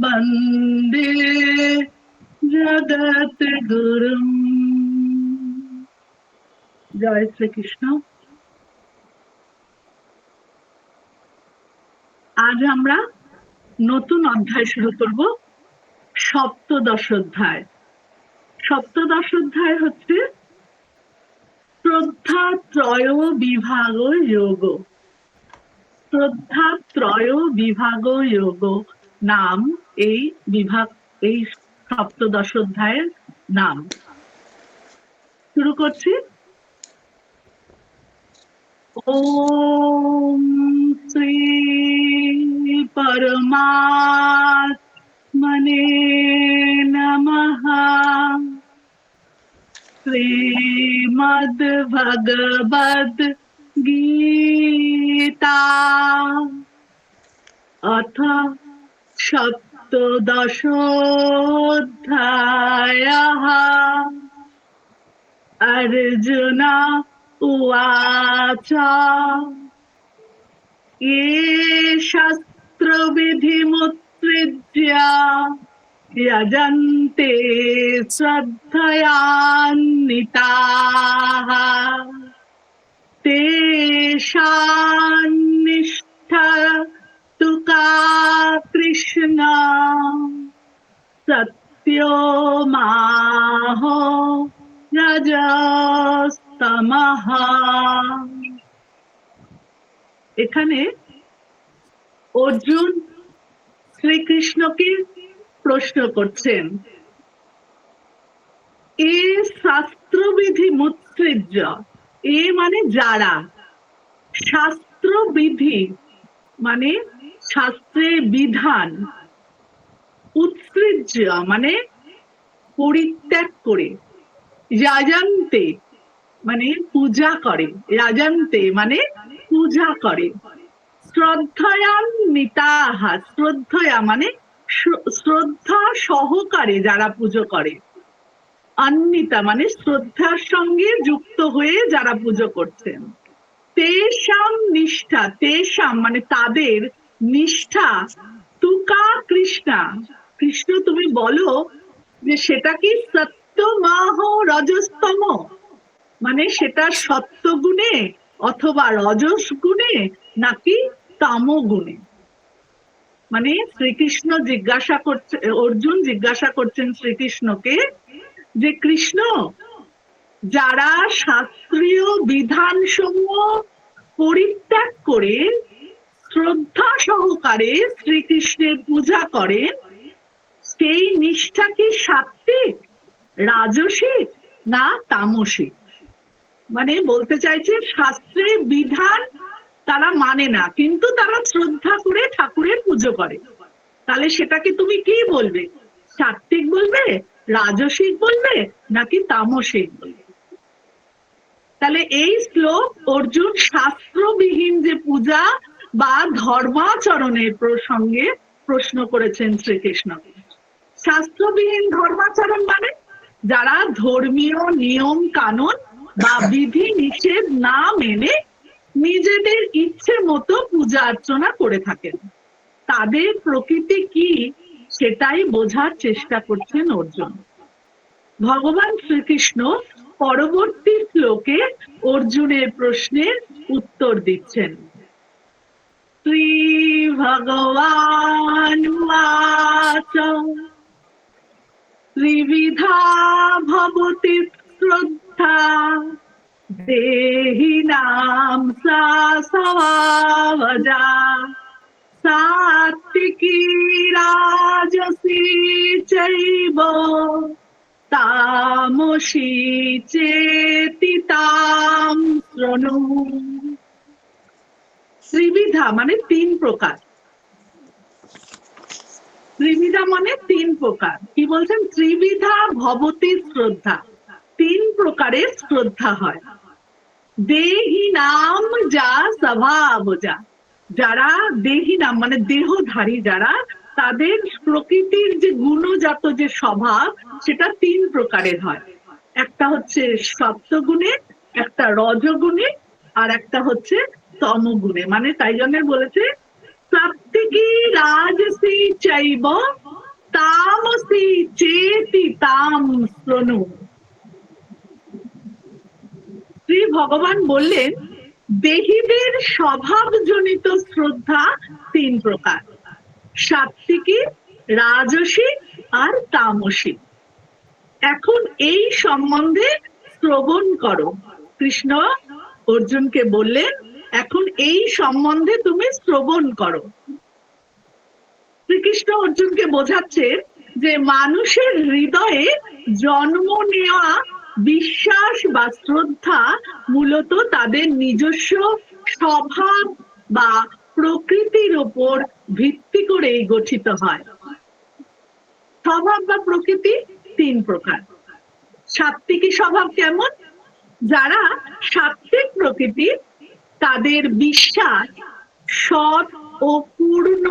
বন্দে জগৎ গুরু জয় শ্রীকৃষ্ণ আজ আমরা নতুন অধ্যায় শুরু করব, সপ্তদশ অধ্যায়। সপ্তদশ অধ্যায় হচ্ছে শ্রদ্ধা ত্রয় বিভাগ যোগ। শ্রদ্ধা ত্রয় বিভাগ যোগ নাম এই বিভাগ, এই সপ্তদশ অধ্যায়ের নাম। শুরু করছি। ওম শ্রী পরমাত্মনে নমঃ। শ্রীমদ্ভগবদ গীতা অথ সপ্তদশোধ্যায় অর্জুন উচ ये शास्त्रविधिमुत्सृज्य यजन्ते श्रद्धयान्विताः तेषां सत्यो माहो রজস্তমহ এখানে অর্জুন শ্রীকৃষ্ণকে প্রশ্ন করছেন এ শাস্ত্রবিধি মুৎসৃজ্য এ মানে যারা শাস্ত্রবিধি মানে শাস্ত্রের বিধান উৎসৃজ্য মানে পরিত্যাগ করে। রাজান্তে মানে পূজা করে। রাজান্তে মানে পূজা করে। শ্রদ্ধায়ান্বিতাহা শ্রদ্ধয়া মানে শ্রদ্ধা সহকারে যারা পুজো করে। অন্বিতা মানে শ্রদ্ধার সঙ্গে যুক্ত হয়ে যারা পুজো করছেন। তেষাম নিষ্ঠা, তেষাম মানে তাদের নিষ্ঠা, তুকা কৃষ্ণা। কৃষ্ণ, তুমি বলো যে সেটা কি সত্যমাহ রজস্তম? মানে সেটা সত্য গুণে অথবা রজস গুণে নাকি তাম গুণে মানে শ্রীকৃষ্ণ জিজ্ঞাসা করছে, অর্জুন জিজ্ঞাসা করছেন শ্রীকৃষ্ণকে যে কৃষ্ণ, যারা শাস্ত্রীয় বিধান সমূহ পরিত্যাগ করে শ্রদ্ধা সহকারে শ্রীকৃষ্ণের পূজা করেন সেই নিষ্ঠা কি সাত্বিক রাজসিক না তামসিক মানে বলতে চাইছে শাস্ত্রের বিধান তারা মানে না, কিন্তু তারা শ্রদ্ধা করে ঠাকুরের পুজো করে। তাহলে সেটাকে তুমি কি বলবে? সাত্বিক বলবে রাজসিক বলবে, নাকি তামসিক বলবে? তাহলে এই শ্লোক অর্জুন শাস্ত্রবিহীন যে পূজা বা ধর্মাচরণের প্রসঙ্গে প্রশ্ন করেছেন শ্রীকৃষ্ণকে। শাস্ত্রবিহীন ধর্মাচরণ মানে যারা ধর্মীয় নিয়ম কানুন বা বিধি নিষেধ না মেনে নিজেদের ইচ্ছে মতো পূজা অর্চনা করে থাকেন। তাদের প্রকৃতি কি সেটাই বোঝার চেষ্টা করছেন অর্জুন। ভগবান শ্রীকৃষ্ণ পরবর্তী শ্লোকে অর্জুনের প্রশ্নের উত্তর দিচ্ছেন। শ্রী ভগবান ত্রিবিধা ভবতি শ্রদ্ধা। দেহিনাম সা স্বভাবজা সাত্বিকী রাজসী চৈব। তামসী চেতি তাম শৃণু। ত্রিবিধা মানে তিন প্রকার। ত্রিবিধা মানে তিন প্রকার। কি বলছেন? ত্রিবিধা, ভবতী, শ্রদ্ধা। তিন প্রকারের শ্রদ্ধা হয়। দেহি নাম যা স্বভাব যা যারা দেহি নাম মানে দেহধারী যারা, তাদের প্রকৃতির যে গুণজাত যে স্বভাব, সেটা তিন প্রকারের হয়। একটা হচ্ছে সপ্তগুণে, একটা রজগুণে, আর একটা হচ্ছে তমগুণে। মানে তাই জন্য বলেছে সাত্বিকী রাজসী চৈব তামসী চেতি তাম শৃণু শ্রী ভগবান বললেন দেহীদের স্বভাবজনিত শ্রদ্ধা তিন প্রকার সাত্বিকী রাজসিক আর তামসিক এখন এই সম্বন্ধে শ্রবণ করো। কৃষ্ণ অর্জুনকে বললেন এখন এই সম্বন্ধে তুমি শ্রবণ করো। শ্রীকৃষ্ণ অর্জুনকে বোঝাচ্ছে যে মানুষের হৃদয়ে জন্ম নেওয়া বিশ্বাস বা শ্রদ্ধা মূলত তাদের নিজস্ব স্বভাব বা প্রকৃতির ওপর ভিত্তি করেই গঠিত হয়। স্বভাব বা প্রকৃতি তিন প্রকার। সাত্বিকী স্বভাব কেমন? যারা সাত্বিক প্রকৃতি তাদের বিশ্বাস সৎ ও পূর্ণ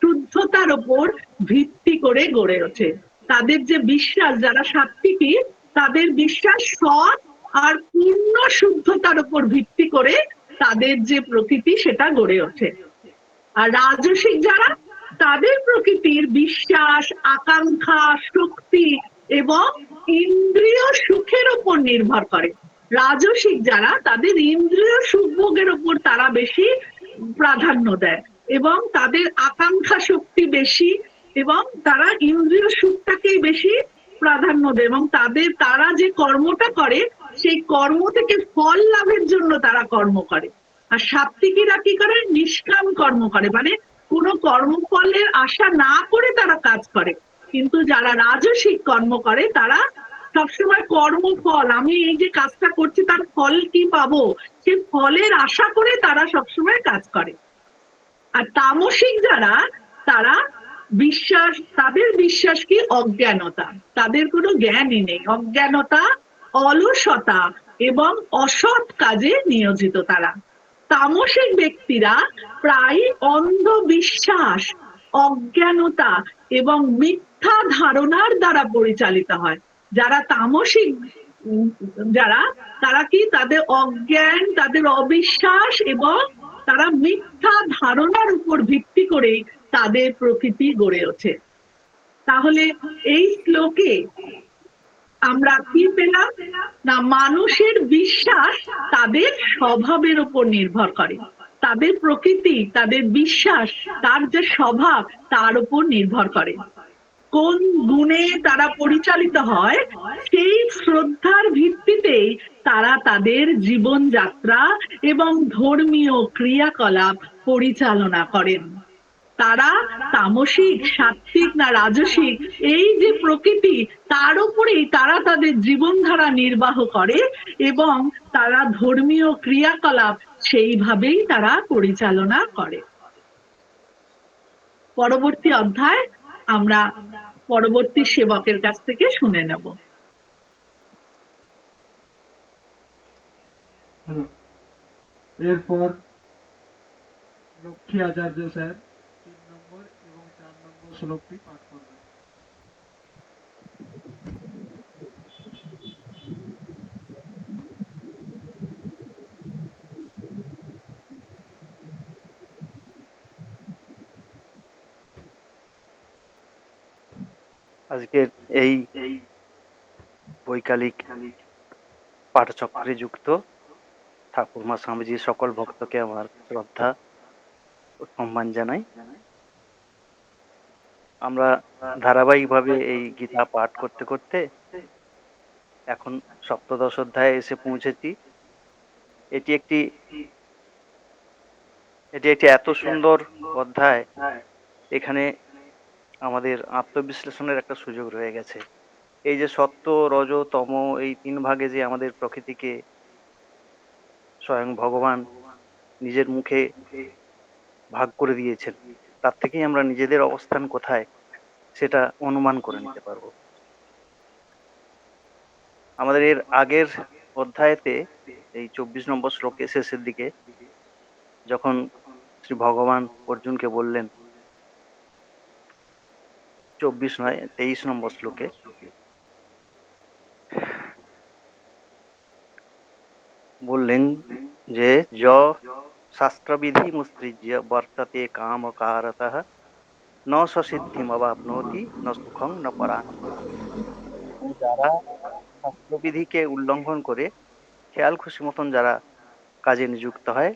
শুদ্ধতার ওপর ভিত্তি করে গড়ে ওঠে। তাদের যে বিশ্বাস, যারা সাত্বিকী তাদের বিশ্বাস সৎ আর পূর্ণ শুদ্ধতার উপর ভিত্তি করে তাদের যে প্রকৃতি, সেটা গড়ে ওঠে। আর রাজসিক যারা, তাদের প্রকৃতির বিশ্বাস, আকাঙ্ক্ষা, শক্তি এবং ইন্দ্রিয় সুখের উপর নির্ভর করে। রাজসিক যারা, তাদের ইন্দ্রিয় সুখভোগের উপর তারা বেশি প্রাধান্য দেয় এবং তাদের আকাঙ্ক্ষা শক্তি বেশি এবং তারা ইন্দ্রিয় সুখটাকেই বেশি প্রাধান্য দেয় এবং তাদের, তারা যে কর্মটা করে, সেই কর্ম থেকে ফল লাভের জন্য তারা কর্ম করে। আর সাত্বিকীরা কি করে? নিষ্কাম কর্ম করে। মানে কোনো কর্মফলের আশা না করে তারা কাজ করে। কিন্তু যারা রাজসিক কর্ম করে, তারা সবসময় কর্মফল আমি এই যে কাজটা করছি, তার ফল কি পাবো? সে ফলের আশা করে তারা সবসময় কাজ করে। আর তামসিক যারা, তারা বিশ্বাস, তাদের বিশ্বাস কি? অজ্ঞানতা। তাদের কোনো জ্ঞানই নেই। অজ্ঞানতা, অলসতা এবং অসৎ কাজে নিয়োজিত তারা। তামসিক ব্যক্তিরা প্রায় অন্ধবিশ্বাস, অজ্ঞানতা এবং মিথ্যা ধারণার দ্বারা পরিচালিত হয়। যারা তামসিক, যারা, তারা কি তাদের অজ্ঞান, তাদের অবিশ্বাস এবং তারা মিথ্যা ধারণার উপর ভিত্তি করে তাদের প্রকৃতি গড়ে ওঠে। তাহলে এই শ্লোকে আমরা কি পেলাম? না, মানুষের বিশ্বাস তাদের স্বভাবের উপর নির্ভর করে। তাদের প্রকৃতি, তাদের বিশ্বাস, তার যে স্বভাব, তার উপর নির্ভর করে। কোন গুণে তারা পরিচালিত হয়, সেই শ্রদ্ধার ভিত্তিতেই তারা তাদের জীবনযাত্রা এবং ধর্মীয় ক্রিয়াকলাপ পরিচালনা করেন। তারা তামসিক সাত্বিক না রাজসিক, এই যে প্রকৃতি, তার উপরেই তারা তাদের জীবনধারা নির্বাহ করে এবং তারা ধর্মীয় ক্রিয়াকলাপ সেইভাবেই তারা পরিচালনা করে। পরবর্তী অধ্যায় আমরা পরবর্তী সেবকের কাছ থেকে শুনে নেব। এরপর লক্ষ্মী আচার্য স্যার তিন নম্বর এবং চার নম্বর শ্লোকটি পাঠ করবেন। আজকের এই বৈকালিক পাঠচক্রে যুক্ত ঠাকুরমা স্বামীজির সকল ভক্তকে আমার শ্রদ্ধা সম্মান জানাই। আমরা ধারাবাহিকভাবে এই গীতা পাঠ করতে করতে এখন সপ্তদশ অধ্যায়ে এসে পৌঁছেছি। এটি একটি এটি একটি এত সুন্দর অধ্যায়। এখানে আমাদের আত্মবিশ্লেষণের একটা সুযোগ রয়ে গেছে। এই যে সত্য, রজ, তম, এই তিন ভাগে যে আমাদের প্রকৃতিকে স্বয়ং ভগবান নিজের মুখে ভাগ করে দিয়েছেন, তার থেকেই আমরা নিজেদের অবস্থান কোথায় সেটা অনুমান করে নিতে পারব। আমাদের এর আগের অধ্যায়েতে, এই চব্বিশ নম্বর শ্লোকে শেষের দিকে, যখন শ্রী ভগবান অর্জুনকে বললেন চব্বিশ নয়, তেইশ নম্বর শ্লোকে। বললেন যে, য শাস্ত্রবিধি মুৎসৃজ্য বর্ততে কামকারতः ন সসিদ্ধিম অবাপ্নোতি ন সুখং ন পরাং যারা শাস্ত্রবিধিকে উল্লঙ্ঘন করে খেয়াল খুশি মতন যারা কাজে নিযুক্ত হয়,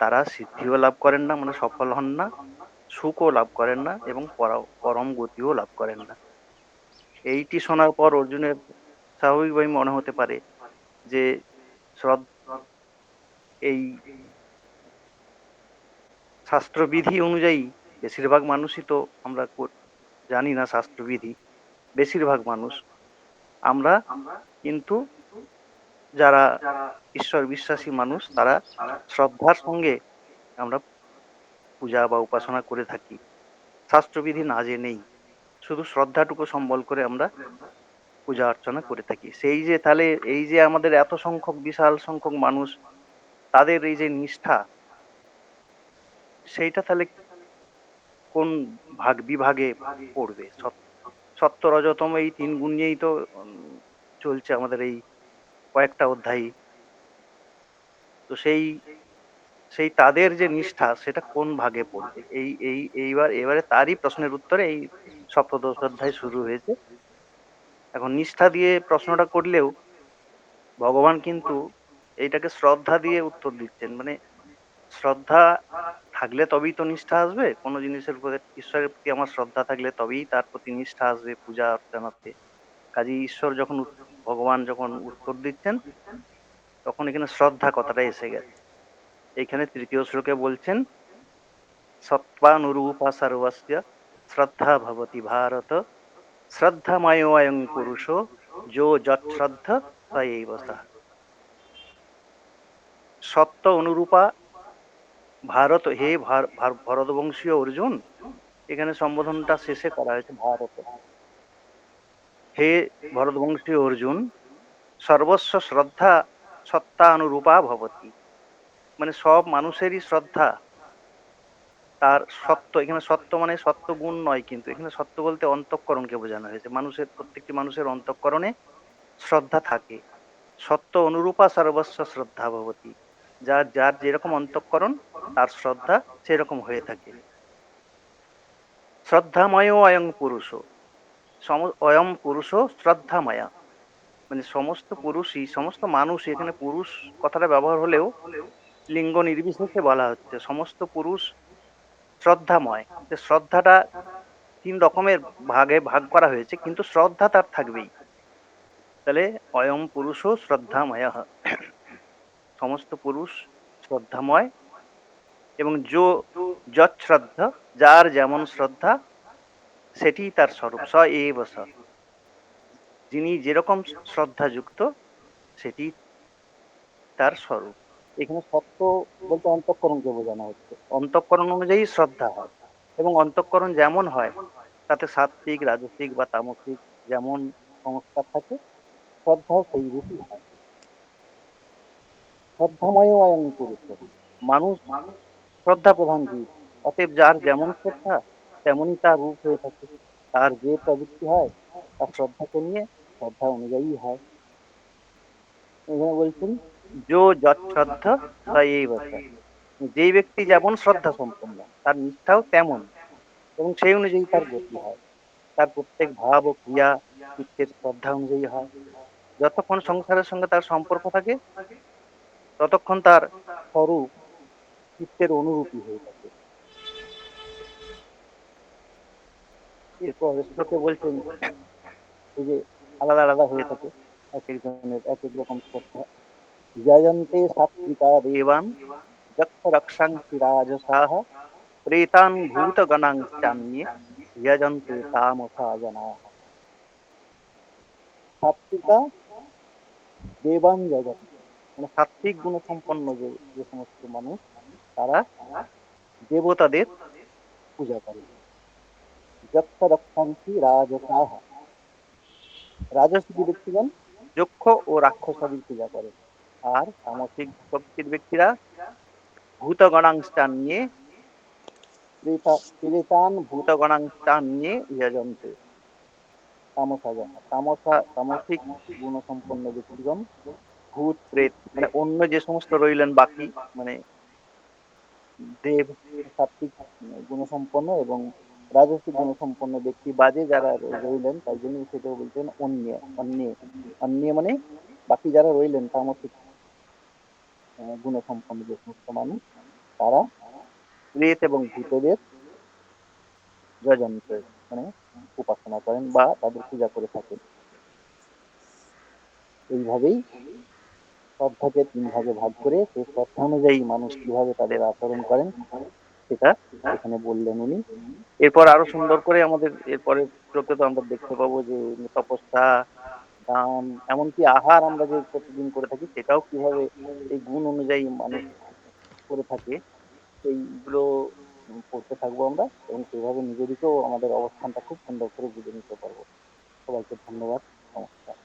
তারা সিদ্ধিও লাভ করেন না মানে সফল হন না। সুখও লাভ করেন না এবং পরম গতিও লাভ করেন না। এইটি শোনার পর অর্জুনের স্বাভাবিকভাবে মনে হতে পারে যে এই শাস্ত্রবিধি অনুযায়ী বেশিরভাগ মানুষই তো আমরা জানি না শাস্ত্রবিধি, বেশিরভাগ মানুষ। আমরা কিন্তু যারা ঈশ্বর বিশ্বাসী মানুষ, তারা শ্রদ্ধার সঙ্গে আমরা পূজা বা উপাসনা করে থাকি। শাস্ত্রবিধি না জেনেই শুধু শ্রদ্ধাটুকু সম্বল করে আমরা পূজা অর্চনা করে থাকি। সেই যে তাহলে এই যে আমাদের এত সংখ্যক, বিশাল সংখ্যক মানুষ, তাদের এই যে নিষ্ঠা, সেইটা তাহলে কোন ভাগ বিভাগে পড়বে? সত- সত্য রজতম এই তিন গুণ নিয়েই তো চলছে আমাদের এই কয়েকটা অধ্যায় তো সেই সেই তাদের যে নিষ্ঠা, সেটা কোন ভাগে পড়বে? এই এই, এইবার, এবারে তারই প্রশ্নের উত্তরে এই সপ্তদশ অধ্যায় শুরু হয়েছে। এখন নিষ্ঠা দিয়ে প্রশ্নটা করলেও ভগবান কিন্তু এইটাকে শ্রদ্ধা দিয়ে উত্তর দিচ্ছেন। মানে শ্রদ্ধা থাকলে তবেই তো নিষ্ঠা আসবে। কোনো জিনিসের উপরে ঈশ্বরের প্রতি আমার শ্রদ্ধা থাকলে তবেই তার প্রতি নিষ্ঠা আসবে, পূজা অর্চনাতে কাজে ঈশ্বর যখন ভগবান যখন উত্তর দিচ্ছেন, তখন এখানে শ্রদ্ধা কথাটা এসে গেছে। এইখানে তৃতীয় শ্লোকে বলছেন, সত্ত্বানুরূপা সর্বস্য শ্রদ্ধা ভবতি ভারত, শ্রদ্ধাময় অয়ং পুরুষ, যো এইব সঃ। সত্য অনুরূপা ভারত, হে ভার- ভার- ভরতবংশীয় অর্জুন, এখানে সম্বোধনটা শেষে করা হয়েছে ভারত হে ভরতবংশীয় অর্জুন, সর্বস্ব শ্রদ্ধা সত্তানুরূপা ভবতি মানে সব মানুষেরই শ্রদ্ধা। তার সত্য, এখানে সত্য মানে সত্য গুণ নয় কিন্তু, এখানে সত্য বলতে অন্তঃকরণকে বোঝানো হয়েছে। মানুষের, প্রত্যেকটি মানুষের অন্তঃকরণে শ্রদ্ধা থাকে। সত্য অনুরূপা সর্বস্ব শ্রদ্ধা ভবতি। যার যার যেরকম অন্তঃকরণ, তার শ্রদ্ধা সেরকম হয়ে থাকে। শ্রদ্ধাময় অয়ং পুরুষ। সম- অয়ম পুরুষ শ্রদ্ধাময়া। মানে সমস্ত পুরুষই, সমস্ত মানুষ এখানে পুরুষ কথাটা ব্যবহার হলেও লিঙ্গ নির্বিশেষে বলা হচ্ছে, সমস্ত পুরুষ শ্রদ্ধাময়। যে শ্রদ্ধাটা তিন রকমের ভাগে ভাগ করা হয়েছে, কিন্তু শ্রদ্ধা তার থাকবেই। তাহলে অয়ম পুরুষ শ্রদ্ধাময়। সমস্ত পুরুষ শ্রদ্ধাময় এবং যো শ্রদ্ধা যার যেমন শ্রদ্ধা, সেটি তার স্বরূপ, স এ স। যিনি যেরকম শ্রদ্ধাযুক্ত, সেটি তার স্বরূপ। এখানে সত্য বলতে অন্তঃকরণকে বোঝানো হচ্ছে। অন্তঃকরণ অনুযায়ী শ্রদ্ধা হয় এবং অন্তঃকরণ যেমন হয়, তাতে সাত্বিক রাজসিক বা তামসিক যেমন সংস্কার থাকে, শ্রদ্ধাও সেই রূপই হয়। শ্রদ্ধাময় অয়ং পুরুষ মানুষ শ্রদ্ধা প্রধান জীব। অতএব যার যেমন শ্রদ্ধা, তেমনই তার রূপ হয়ে থাকে। তার যে প্রবৃত্তি হয়, তার শ্রদ্ধাকে নিয়ে শ্রদ্ধা অনুযায়ী হয়। এখানে বলছেন যো ব্যক্তি যেমন শ্রদ্ধা সম্পন্ন, তার নিষ্ঠাও তেমন। এবং সেই অনুযায়ী তার গতি হয়। তার প্রত্যেক ভাব ও ক্রিয়া চিত্তের শ্রদ্ধা অনুযায়ী হয়। যতক্ষণ সংসারের সঙ্গে তার সম্পর্ক থাকে, ততক্ষণ তার স্বরূপ চিত্তের অনুরূপী হয়ে থাকে। এরপর শ্লোকে বলছেন, এই যে আলাদা আলাদা হয়ে থাকে, এক একজনের এক এক রকম শ্রদ্ধা। দেবান যক্ষ রক্ষাংসি রাজসাহ প্রেতান ভূত গণাংশ্চান্যে যজন্তে তামসা জনাঃ সাত্বিকা দেবান জগৎ মানে সাত্বিক গুণসম্পন্ন যে যে সমস্ত মানুষ, তারা দেবতাদের পূজা করে। যক্ষ রক্ষাংসি রাজসাহ। রাজসিক ব্যক্তিগণ যক্ষ ও রাক্ষসাদির পূজা করে। আর তামসিক প্রকৃতির ব্যক্তিরা ভূতগণাংস্থান নিয়ে প্রেতান ভূতগণাংস্থান নিয়ে তামসা তামসা, তামসিক গুণসম্পন্ন ব্যক্তিগণ, ভূত, প্রেত মানে অন্য যে সমস্ত রইলেন বাকি মানে দেব সাত্বিক গুণসম্পন্ন এবং রাজস্বিক গুণসম্পন্ন ব্যক্তি বাজে যারা রইলেন তাই জন্য সেটা বলছেন অন্য অন্য অন্য মানে বাকি যারা রইলেন তামসিক গুণসম্পন্ন যে সমস্ত মানুষ। তারা প্রেত এবং ভূতদের যজন্ত মানে উপাসনা করেন বা তাদের পূজা করে থাকেন। এইভাবেই শ্রদ্ধাকে তিন ভাগে ভাগ করে সেই শ্রদ্ধা অনুযায়ী মানুষ কীভাবে তাদের আচরণ করেন, সেটা এখানে বললেন উনি। এরপর আরও সুন্দর করে আমাদের, এরপরে শ্লোকে তো আমরা দেখতে পাবো যে তপস্যা এমনকি আহার আমরা যে প্রতিদিন করে থাকি, সেটাও কীভাবে এই গুণ অনুযায়ী মানুষ করে থাকে, সেইগুলো পড়তে থাকব আমরা এবং সেভাবে নিজেদেরকেও আমাদের অবস্থানটা খুব সুন্দর করে বুঝে নিতে পারব। সবাইকে ধন্যবাদ, নমস্কার।